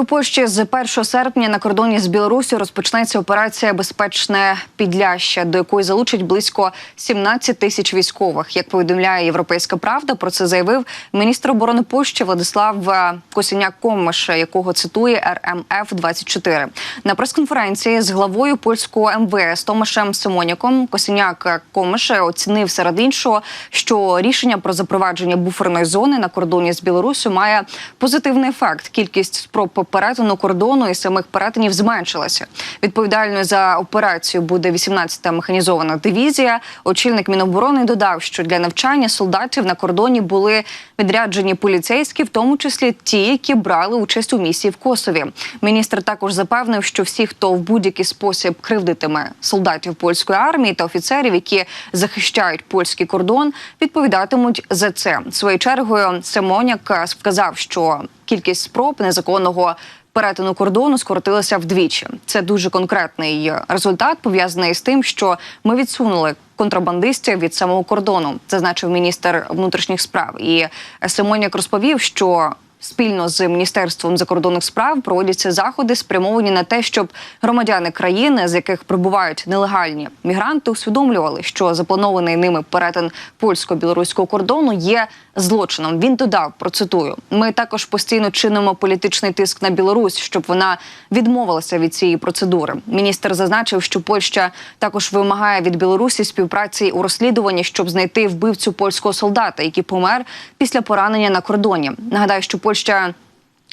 У Польщі з 1 серпня на кордоні з Білорусі розпочнеться операція Безпечне Підляща, до якої залучать близько 17 тисяч військових. Як повідомляє Європейська Правда, про це заявив міністр оборони Польщі Владислав е, Косіняк Комиш, якого цитує РМФ 24 на прес-конференції з главою польського МВС Томашем Симоняком. Косіняк Комиш оцінив серед іншого, що рішення про запровадження буферної зони на кордоні з Білорусю має позитивний ефект. Кількість спроб перетину кордону і самих перетинів зменшилася. Відповідальною за операцію буде 18-та механізована дивізія. Очільник Міноборони додав, що для навчання солдатів на кордоні були відряджені поліцейські, в тому числі ті, які брали участь у місії в Косові. Міністр також запевнив, що всі, хто в будь-який спосіб кривдитиме солдатів польської армії та офіцерів, які захищають польський кордон, відповідатимуть за це. Своєю чергою Семоняк сказав, що кількість спроб незаконного перетину кордону скоротилася вдвічі. Це дуже конкретний результат, пов'язаний з тим, що ми відсунули контрабандистів від самого кордону, зазначив міністр внутрішніх справ. І Симоняк розповів, що Спільно з міністерством закордонних справ проводяться заходи, спрямовані на те, щоб громадяни країни, з яких прибувають нелегальні мігранти, усвідомлювали, що запланований ними перетин польсько-білоруського кордону є злочином. Він додав процитую: ми також постійно чинимо політичний тиск на Білорусь, щоб вона відмовилася від цієї процедури. Міністр зазначив, що Польща також вимагає від Білорусі співпраці у розслідуванні, щоб знайти вбивцю польського солдата, який помер після поранення на кордоні. Нагадаю, що Польща.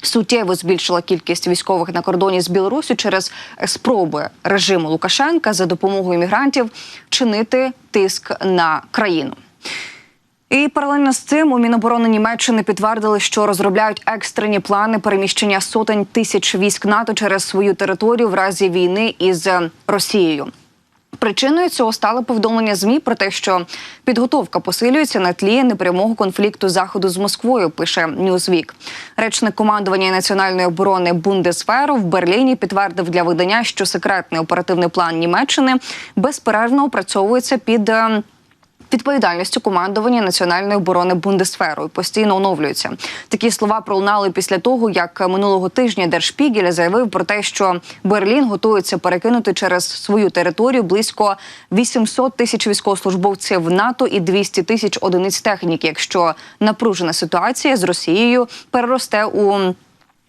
Суттєво збільшила кількість військових на кордоні з Білорусі через спроби режиму Лукашенка за допомогою мігрантів чинити тиск на країну. І паралельно з цим у Міноборони Німеччини підтвердили, що розробляють екстрені плани переміщення сотень тисяч військ НАТО через свою територію в разі війни із Росією. Причиною цього стало повідомлення змі про те, що підготовка посилюється на тлі непрямого конфлікту заходу з Москвою. Пише Ньюзвік. Речник командування національної оборони Бундесферу в Берліні підтвердив для видання, що секретний оперативний план Німеччини безперервно опрацьовується під. Відповідальністю командування національної оборони Бундесферу і постійно оновлюється. Такі слова пролунали після того, як минулого тижня Держпігель заявив про те, що Берлін готується перекинути через свою територію близько 800 тисяч військовослужбовців НАТО і 200 тисяч одиниць техніки, якщо напружена ситуація з Росією переросте у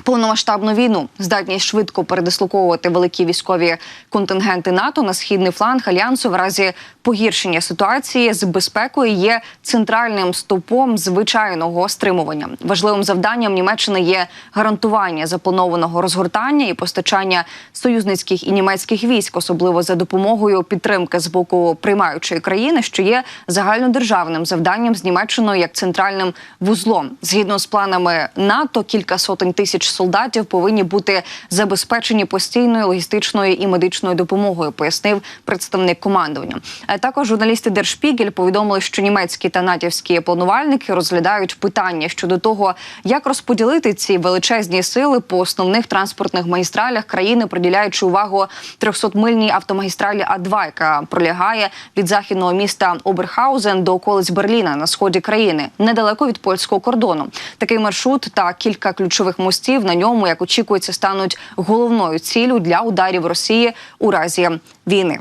Повномасштабну війну здатність швидко передислоковувати великі військові контингенти НАТО на східний фланг альянсу в разі погіршення ситуації з безпекою є центральним стовпом звичайного стримування. Важливим завданням Німеччини є гарантування запланованого розгортання і постачання союзницьких і німецьких військ, особливо за допомогою підтримки з боку приймаючої країни, що є загальнодержавним завданням з Німеччиною як центральним вузлом. Згідно з планами НАТО, кілька сотень тисяч солдатів повинні бути забезпечені постійною логістичною і медичною допомогою, пояснив представник командування. А також журналісти Держпігель повідомили, що німецькі та натівські планувальники розглядають питання щодо того, як розподілити ці величезні сили по основних транспортних магістралях країни, приділяючи увагу 300-мильній автомагістралі А2, яка пролягає від західного міста Оберхаузен до околиць Берліна на сході країни, недалеко від польського кордону. Такий маршрут та кілька ключових мостів на ньому, як очікується, стануть головною ціллю для ударів Росії у разі війни.